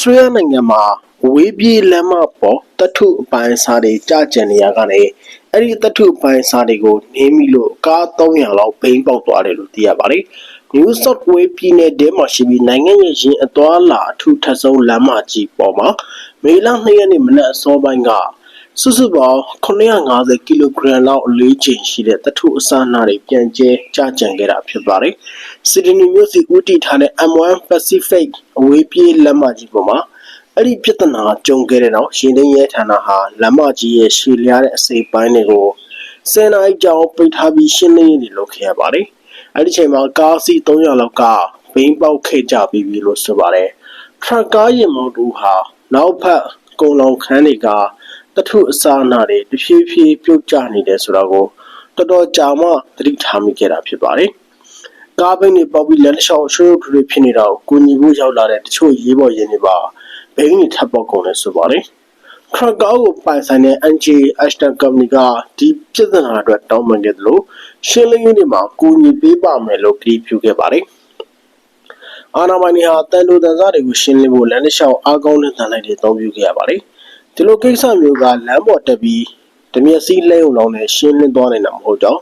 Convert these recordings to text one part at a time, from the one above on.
စတြေးလျနိုင်ငံမှာဝေးပြေးလမ်းမပေါ်တထုအပိုင်းစားတွေကြာကျန်နေရကနေအဲ့ဒီတထုအပိုင်းစားတွေကိုနင်းမိလို့ကား300လောက်ဘိန်းပေါက်သွားတယ်လို့သိရပါတယ်။ New South Wales ပြည်နယ်ထဲမှာရှိပြီးနိုင်ငံရဲ့ရင်အသွားလာအထူးထပ်ဆုံးလမ်းမကြီးပေါ်မှာမေလ2ရက်နေ့မနက်အစောပိုင်းက စုစုပေါင်း950ကီလိုဂရမ်လောက်အလေးချိန်ရှိတဲ့တထုအစအနတွေပြန်ကျဲကြာကျန်ခဲ့တာဖြစ်ပါတယ်။စီဒနီမြို့စီဦးတည်ထားတဲ့ M1 Pacific အဝေးပြေးလမ်းမကြီးပေါ်မှာအဲ့ဒီပြဿနာကြုံခဲ့တဲ့နောက်ရှင်သိန်းရဲဌာနဟာလမ်းမကြီးရဲ့ရှည်လျားတဲ့အစိပ်ပိုင်းတွေကိုစင်နာအကြောင်းပိတ်ထားပြီးရှင်းလင်းရေးတွေလုပ်ခဲ့ရပါတယ်။အဲ့ဒီချိန်မှာကားစီး300လောက်ကဘိန်းပေါက်ခဲ့ကြပြီးပြီလို့ဆိုပါတယ်။ထရပ်ကားရင်မောင်းတူဟာနောက်ဖက်ကုံလောင်ခန်းတွေက တထုအစအနတွေတဖြည်းဖြည်းပြုတ်ကျနေတယ်ဆိုတာကိုတော်တော်ကြာမှသတိထားမိခဲ့တာဖြစ်ပါတယ်။ကားဘိန်းတွေပေါက်ပြီးလမ်းတစ်လျှောက်ရွှေ့ရွှေ့ထွေးဖြစ်နေတာကိုကူညီဖို့ရောက်လာတဲ့တချို့ရေးပေါ်ရင်တွေပါဘိန်းတွေထပ်ပေါက်ကုန်တယ်ဆိုပါတယ်။ထရပ်ကားကိုပိုင်ဆိုင်တဲ့ NJ Ashton Company ကဒီပြဿနာအတွက်တောင်းပန်ခဲ့တယ်လို့ရှင်းလင်းရေးတွေမှာကူညီပေးပါမယ်လို့ကြေညာခဲ့ပါတယ်။အာနာပိုင်တွေဟာတန်တိုတန်စားတွေကိုရှင်းလင်းဖို့လမ်းတစ်လျှောက်အားကောင်းတဲ့တန်လိုက်တွေအသုံးပြုခဲ့ရပါတယ်။ ဒီလိုကိစ္စမျိုးကလမ်းပေါ်တက်ပြီးတမျက်စိလဲုံလောင်းနဲ့ရှင်းလင်းသွားနိုင်တာမဟုတ်တော့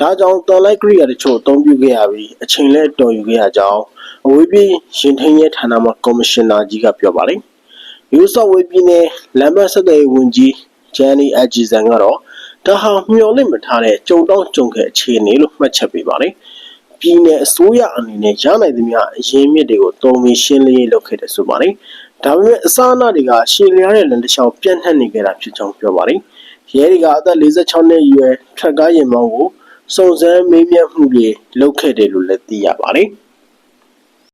ဒါကြောင့်တန်လိုက်ကိရိယာတချို့အသုံးပြုခဲ့ရပြီးအချိန်လဲတော်ယူခဲ့ရကြောင်းအဝေးပြေးရင်ထင်းရဲဌာနမှကော်မရှင်နာကြီးကပြောပါတယ်။ယူဆော့ဝေးပြည်နယ်လမ်းမဆက်သွယ်ရေးဝန်ကြီးဂျန်နီအဂျီဇန်ကတော့ဒါဟာမျှော်လင့်မထားတဲ့ကြုံတော့ကြုံခဲ့အခြေအနေလို့မှတ်ချက်ပေးပါတယ်။ပြည်နယ်အစိုးရအနေနဲ့ရနိုင်သမျှအရင်မြစ်တွေကိုတုံပြီးရှင်းလင်းရေးလုပ်ခဲ့တယ်ဆိုပါတယ်။ ဒါပေမဲ့အစအနတွေကရှည်လျားတဲ့လမ်းတစ်လျှောက်ပြန့်နှံ့နေကြတာဖြစ်ကြောင်းပြောပါတယ်။ရဲတွေကအသက်46နှစ်အရွယ်ထက်ကားရင်မောင်းကိုစုံစမ်းမေးမြန်းမှုတွေလုပ်ခဲ့တယ်လို့လည်းသိရပါတယ်။